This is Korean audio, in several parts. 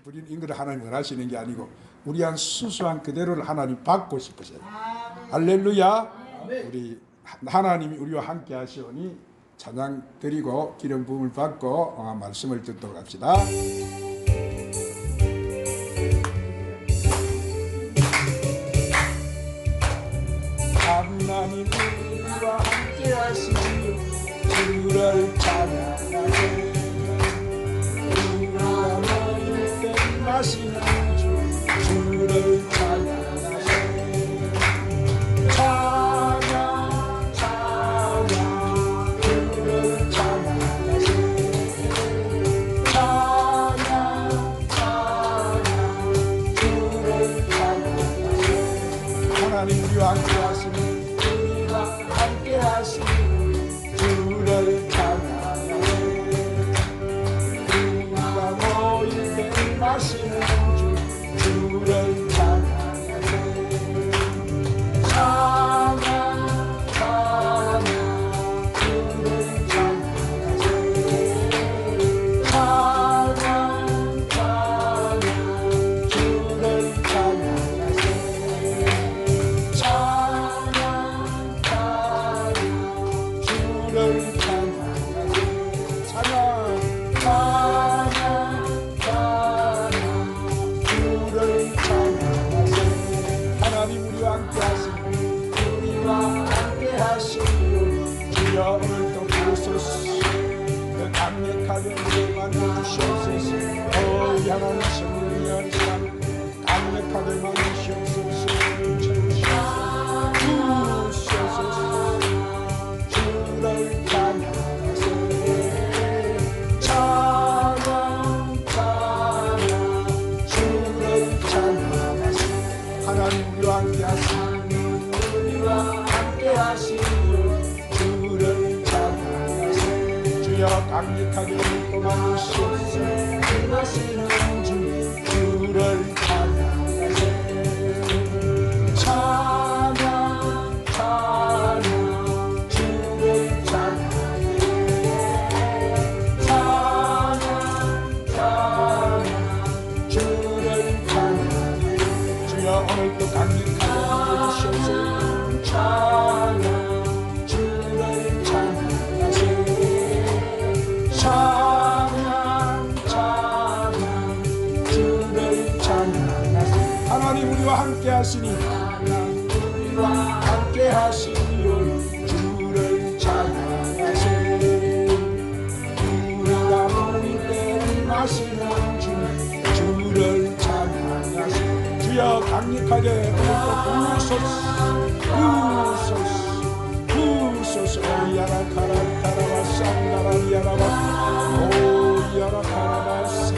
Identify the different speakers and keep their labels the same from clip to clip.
Speaker 1: 부리는 것을 하나님 원하시는 게 아니고 우리 한 수수한 그대로를 하나님 받고 싶으세요. 할렐루야. 우리 하나님이 우리와 함께 하시오니 찬양 드리고 기름 부음을 받고 어, 말씀을 듣도록 합시다. 때 때 강력하게 우리 때 마시는 주 주를 찬양하세 주여 강력하게 부소서 부소서 부소서 야라카라 타라바 쌍나라 야라바 오 야라카라바스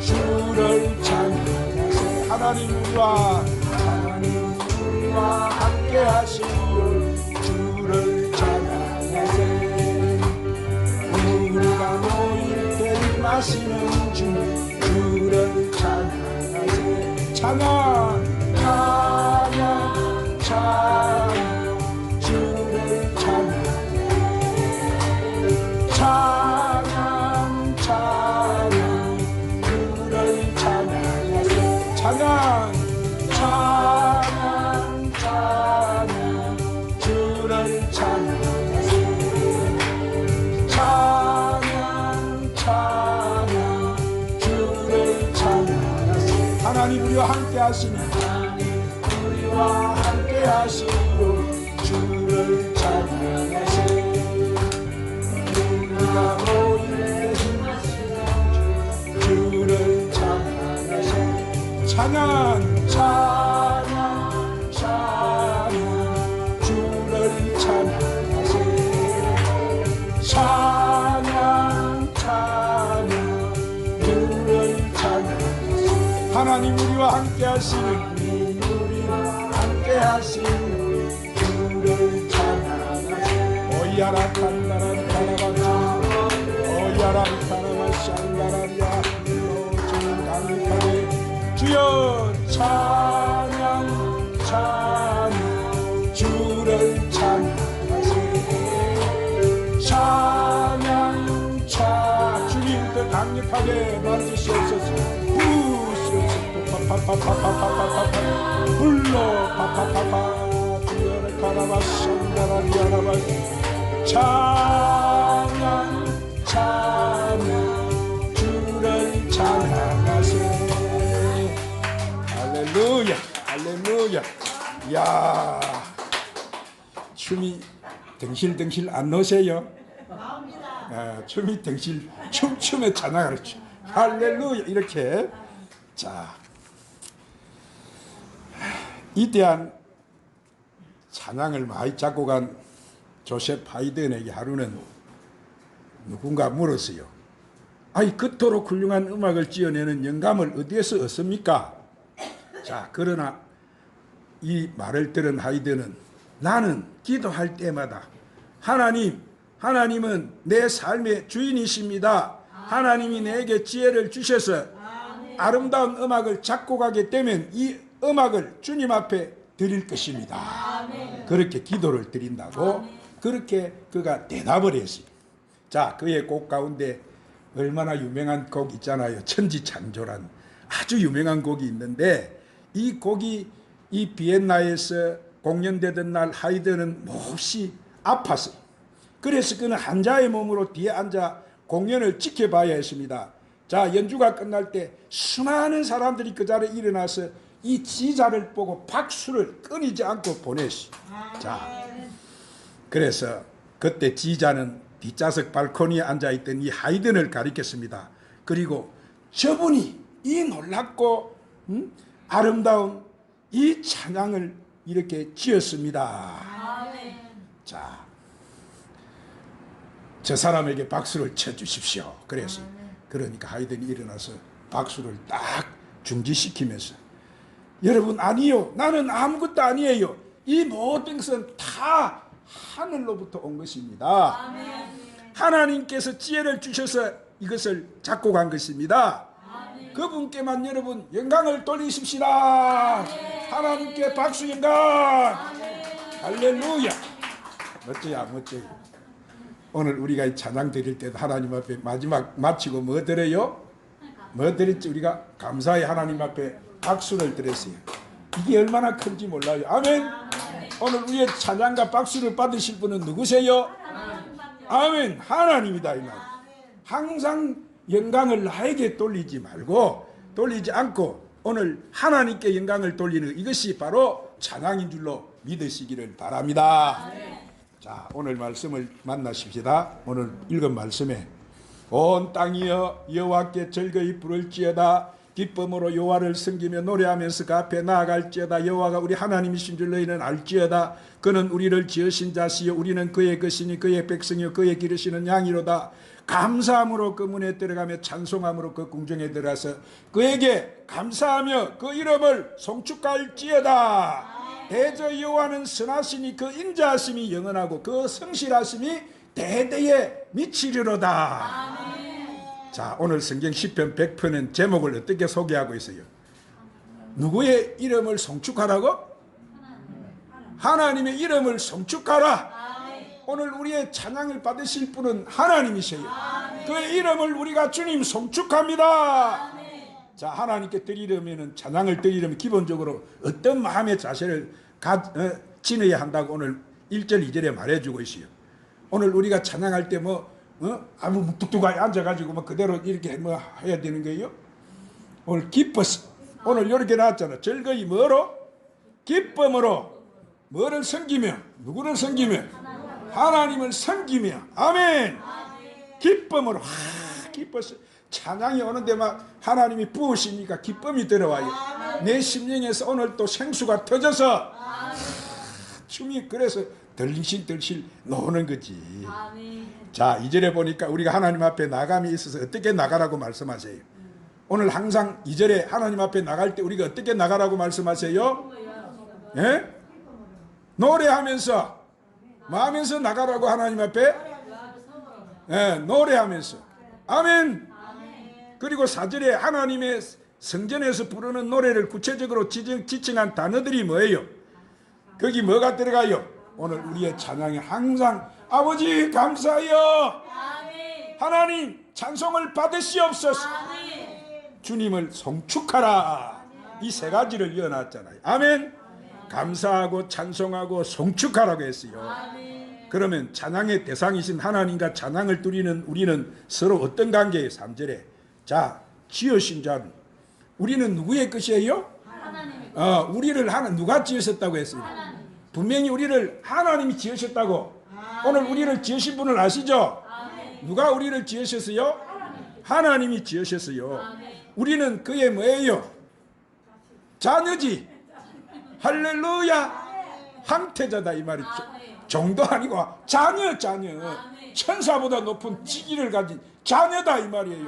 Speaker 1: 주를 찬양하세 하나님 우리와 하나님 우리와 함께 하시오 때 마시는 주 주를 찬양하세 찬양 찬양 하나님 우리와 함께 하시니. 하나님 우리와 함께 하시고 주를 찬양하세 우리가 때 주를 찬양하세 찬양 찬양 하나님 우리와 함께 하시는 우리와 함께 하시는 주를 오야라 칸나라 카라바주 오야라 카라바 샹가라리아. 주는 강력하게 주여 찬양 찬양. 주를 찬양하세 찬양 찬 주님 더 강력하게 만드시옵소서 파파파파파파파 불러 파파파파 두열의 가라바 산가라리아라바 찬양 찬양 주를 찬양하세 할렐루야 할렐루야. 야 춤이 등실등실 안 노세요? 아, 춤이 등실 춤춤에 찬양하죠 할렐루야 이렇게. 자 이 대한 찬양을 많이 잡고 간 조셉 하이든에게 하루는 누군가 물었어요. 아이 그토록 훌륭한 음악을 지어내는 영감을 어디에서 얻습니까? 자 그러나 이 말을 들은 하이든은 나는 기도할 때마다 하나님 하나님은 내 삶의 주인이십니다. 하나님이 내게 지혜를 주셔서 아름다운 음악을 작곡하게 되면 이 음악을 주님 앞에 드릴 것입니다. 그렇게 기도를 드린다고 그렇게 그가 대답을 했어요. 자, 그의 곡 가운데 얼마나 유명한 곡 있잖아요. 천지창조란 아주 유명한 곡이 있는데 이 곡이 이 비엔나에서 공연되던 날 하이드는 몹시 아팠어요. 그래서 그는 한자의 몸으로 뒤에 앉아 공연을 지켜봐야 했습니다. 자, 연주가 끝날 때 수많은 사람들이 그 자리에 일어나서 이 지자를 보고 박수를 끊이지 않고 보냈어요. 자, 그래서 그때 지자는 뒷좌석 발코니에 앉아있던 이 하이든을 가리켰습니다. 그리고 저분이 이 놀랍고 음? 아름다운 이 찬양을 이렇게 지었습니다. 자, 저 사람에게 박수를 쳐주십시오. 그래서 그러니까 하이든이 일어나서 박수를 딱 중지시키면서 여러분 아니요 나는 아무것도 아니에요. 이 모든 것은 다 하늘로부터 온 것입니다. 하나님께서 지혜를 주셔서 이것을 작곡한 것입니다. 그분께만 여러분 영광을 돌리십시다. 하나님께 박수 영광. 할렐루야. 멋져야 멋져요. 오늘 우리가 이 찬양 드릴 때도 하나님 앞에 마지막 마치고 뭐 드려요? 뭐 드렸지? 우리가 감사의 하나님 앞에 박수를 드렸어요. 이게 얼마나 큰지 몰라요. 아멘. 오늘 우리의 찬양과 박수를 받으실 분은 누구세요? 아멘. 하나님이다 이 말. 항상 영광을 나에게 돌리지 말고 돌리지 않고 오늘 하나님께 영광을 돌리는 이것이 바로 찬양인 줄로 믿으시기를 바랍니다. 자, 오늘 말씀을 만나십시다. 오늘 읽은 말씀에 온 땅이여 여호와께 즐거이 부를지어다 기쁨으로 여호와를 섬기며 노래하면서 그 앞에 나아갈지어다. 여호와가 우리 하나님이신 줄 너희는 알지어다. 그는 우리를 지으신 자시요 우리는 그의 것이니 그의 백성이요 그의 기르시는 양이로다. 감사함으로 그 문에 들어가며 찬송함으로 그 궁정에 들어가서 그에게 감사하며 그 이름을 송축할지어다. 대저 여호와는 선하시니 그 인자하심이 영원하고 그 성실하심이 대대에 미치리로다. 자 오늘 성경 10편 100편은 제목을 어떻게 소개하고 있어요? 누구의 이름을 송축하라고? 하나님의 이름을 송축하라. 오늘 우리의 찬양을 받으실 분은 하나님이세요. 그의 이름을 우리가 주님 송축합니다. 자 하나님께 드리려면 찬양을 드리려면 기본적으로 어떤 마음의 자세를 가, 어, 지녀야 한다고 오늘 1절 2절에 말해주고 있어요. 오늘 우리가 찬양할 때뭐 어? 아무 묵뚝뚝하게 앉아가지고 뭐 그대로 이렇게 뭐 해야 되는 거예요? 오늘 기뻐서 오늘 이렇게 나왔잖아. 즐거이 뭐로? 기쁨으로 뭐를 섬기며 누구를 섬기며 하나님을 섬기며 아멘. 기쁨으로 하, 기뻐서 찬양이 오는데 막 하나님이 부으시니까 기쁨이 들어와요. 내 심령에서 오늘 또 생수가 터져서 하, 춤이 그래서 덜실덜실 노는 거지. 자, 이절에 보니까 우리가 하나님 앞에 나감이 있어서 어떻게 나가라고 말씀하세요. 오늘 항상 이절에 하나님 앞에 나갈 때 우리가 어떻게 나가라고 말씀하세요? 예? 노래하면서 마음에서 나가라고 하나님 앞에 예, 노래하면서 아멘. 그리고 사절에 하나님의 성전에서 부르는 노래를 구체적으로 지칭한 단어들이 뭐예요? 거기 뭐가 들어가요? 오늘 우리의 찬양이 항상 아버지 감사해요. 하나님 찬송을 받으시옵소서. 주님을 송축하라. 이 세 가지를 이어놨잖아요. 아멘. 감사하고 찬송하고 송축하라고 했어요. 그러면 찬양의 대상이신 하나님과 찬양을 드리는 우리는 서로 어떤 관계의 3절에 자 지으신 자는 우리는 누구의 것이에요? 어, 우리를 하나 누가 지으셨다고 했어요? 분명히 우리를 하나님이 지으셨다고. 오늘 우리를 지으신 분을 아시죠?
Speaker 2: 아멘.
Speaker 1: 누가 우리를 지으셨어요? 하나님이 지으셨어요.
Speaker 2: 아멘.
Speaker 1: 우리는 그의 뭐예요? 자녀지. 할렐루야. 황태자다 이 말이죠. 정도 아니고 자녀 자녀. 천사보다 높은 직위를 가진 자녀다 이 말이에요.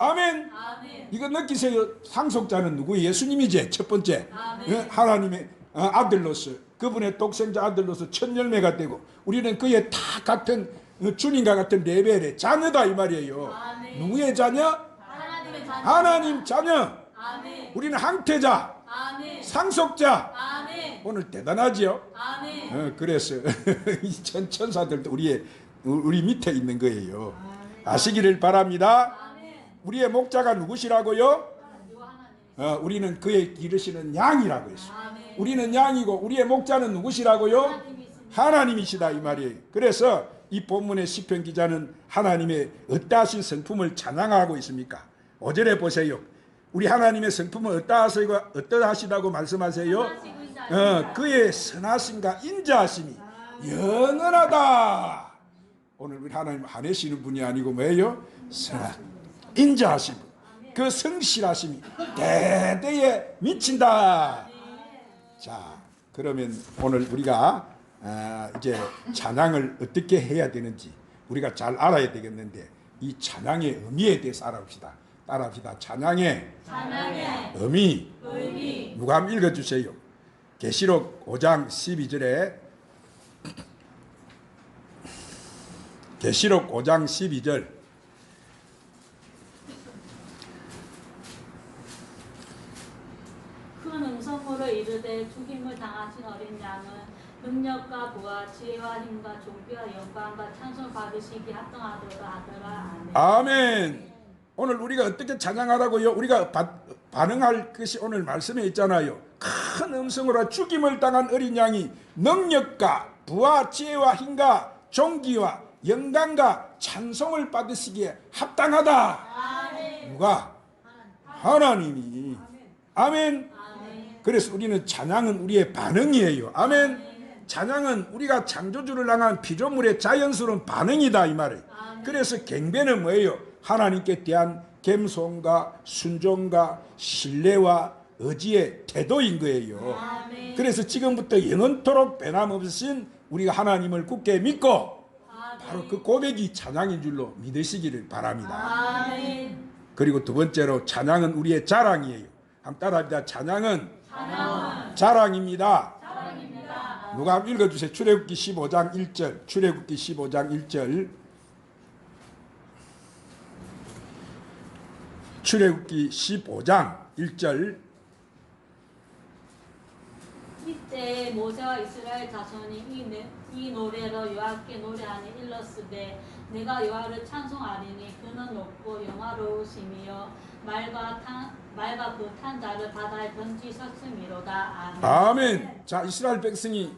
Speaker 2: 아멘.
Speaker 1: 아멘.
Speaker 2: 아멘.
Speaker 1: 이거 느끼세요? 상속자는 누구? 예수님이지 첫 번째.
Speaker 2: 아멘.
Speaker 1: 예? 하나님의 어, 아들로서 그분의 독생자 아들로서 첫 열매가 되고 우리는 그의 다 같은 어, 주님과 같은 레벨의 자녀다 이 말이에요.
Speaker 2: 아멘.
Speaker 1: 누구의 자녀?
Speaker 2: 하나님의 자녀.
Speaker 1: 하나님 자녀.
Speaker 2: 아멘.
Speaker 1: 우리는 항태자,
Speaker 2: 아멘.
Speaker 1: 상속자.
Speaker 2: 아멘.
Speaker 1: 오늘 대단하지요?
Speaker 2: 아멘.
Speaker 1: 어, 그래서 이 천, 천사들도 우리의 우리 밑에 있는 거예요. 아시기를 바랍니다.
Speaker 2: 아멘.
Speaker 1: 우리의 목자가 누구시라고요? 어, 우리는 그의 기르시는 양이라고 했어요.
Speaker 2: 아멘.
Speaker 1: 우리는 양이고 우리의 목자는 누구시라고요?
Speaker 2: 하나님이십니다.
Speaker 1: 하나님이시다 이 말이에요. 그래서 이 본문의 시편 기자는 하나님의 어떠하신 성품을 찬양하고 있습니까? 5절에 보세요. 우리 하나님의 성품은 어떠하시고 어떠하시다고 말씀하세요? 어, 그의 선하심과 인자하심이 영원하다. 오늘 우리 하나님 안내시는 분이 아니고 뭐예요? 선하, 인자하심, 그 성실하심이 대대에 미친다. 자, 그러면 오늘 우리가 아, 이제 찬양을 어떻게 해야 되는지 우리가 잘 알아야 되겠는데 이 찬양의 의미에 대해서 알아봅시다. 따라합시다. 찬양의
Speaker 2: 찬양의
Speaker 1: 의미
Speaker 2: 의미.
Speaker 1: 누가 한번 읽어주세요. 계시록 5장 12절에 계시록 5장 12절
Speaker 2: 큰 음성으로 이르되 죽임을 당하신 어린 양은 능력과 부와 지혜와 힘과 존귀와 영광과 찬송 받으시기 합당하도다 하더라. 아멘.
Speaker 1: 아멘. 오늘 우리가 어떻게 찬양하라고요? 우리가 바, 반응할 것이 오늘 말씀에 있잖아요. 큰 음성으로 죽임을 당한 어린 양이 능력과 부와 지혜와 힘과 존귀와 영광과 찬송을 받으시기에 합당하다.
Speaker 2: 아멘.
Speaker 1: 누가? 하나님이. 아멘.
Speaker 2: 아멘.
Speaker 1: 그래서 우리는 찬양은 우리의 반응이에요. 아멘. 찬양은 우리가 창조주를 향한 피조물의 자연스러운 반응이다 이 말이에요. 그래서 경배는 뭐예요? 하나님께 대한 겸손과 순종과 신뢰와 의지의 태도인 거예요. 그래서 지금부터 영원토록 변함없으신 우리가 하나님을 굳게 믿고 바로 그 고백이 찬양인 줄로 믿으시기를 바랍니다. 그리고 두 번째로 찬양은 우리의 자랑이에요. 한번 따라합니다. 찬양은 자랑입니다. 누가 한번 읽어주세요. 출애굽기 15장 1절. 출애굽기 15장 1절. 출애굽기 15장 1절.
Speaker 2: 이때 모세와 이스라엘 자손이 이, 내- 이 노래로 여호와께 노래하니 일렀으되 내가 여호와를 찬송하리니 그는 높고 영화로우심이요 말과 탄 말과 그탄 자를 바다에 던지셨음이로다 아멘.
Speaker 1: 아멘. 자, 이스라엘 백성이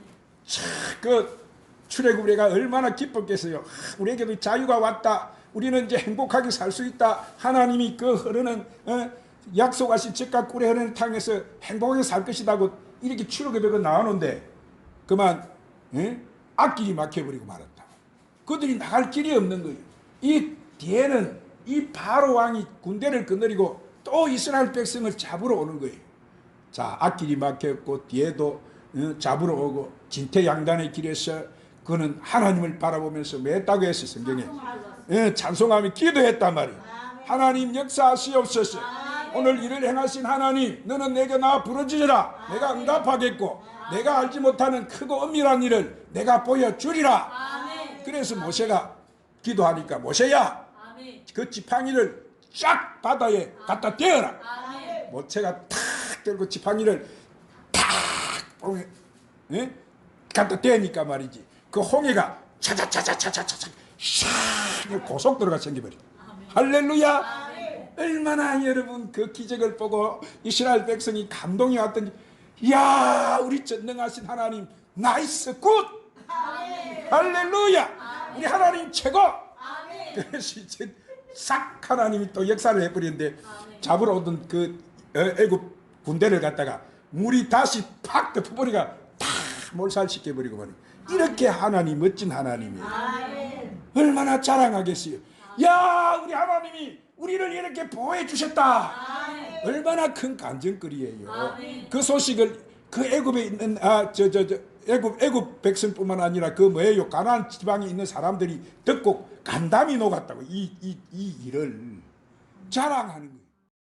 Speaker 1: 참, 그 출애굽에가 얼마나 기뻤겠어요. 하, 우리에게도 자유가 왔다. 우리는 이제 행복하게 살 수 있다. 하나님이 그 흐르는 어, 약속하신 적과 꿀에 흐르는 땅에서 행복하게 살 것이다고 이렇게 출애굽에가 나오는데 그만 예? 앞길이 막혀버리고 말았다. 그들이 나갈 길이 없는 거예요. 이 뒤에는 이 바로 왕이 군대를 거느리고 또 이스라엘 백성을 잡으러 오는 거예요. 자, 앞길이 막혔고 뒤에도 어, 잡으러 오고 진퇴양단의 길에서 그는 하나님을 바라보면서 맸다고 했어 성경에. 예, 찬송하며 기도했단 말이에요. 하나님 역사하시옵소서. 오늘 일을 행하신 하나님, 너는 내게 나 부르짖으라. 내가 응답하겠고, 내가 알지 못하는 크고 엄밀한 일을 내가 보여주리라. 그래서 모세가 기도하니까 모세야. 그 지팡이를 쫙 바다에 갖다 대어라.
Speaker 2: 아멘.
Speaker 1: 모체가 탁 들고 지팡이를 탁 예? 갖다 대니까 말이지. 그 홍해가 차차차차차차차 샥 고속도로가 생겨버려. 할렐루야! 얼마나 여러분 그 기적을 보고 이스라엘 백성이 감동이 왔던지. 야 우리 전능하신 하나님 나이스 굿! 할렐루야! 우리 하나님 최고! 그래서 이제 싹 하나님이 또 역사를 해버리는데 잡으러 오던 그 어, 애굽 군대를 갖다가 물이 다시 팍 덮어버리가 다 몰살시켜버리고 말이야 이렇게 하나님 멋진 하나님이에요 얼마나 자랑하겠어요. 야, 우리 하나님이 우리를 이렇게 보호해 주셨다. 얼마나 큰 간증거리예요.
Speaker 2: 아멘.
Speaker 1: 그 소식을 그 애굽에 있는 아 저 저 저 애굽 애굽 백성뿐만 아니라 그 뭐예요 가나안 지방에 있는 사람들이 듣고 간담이 녹았다고 이 이 이 일을 자랑하는 거예요.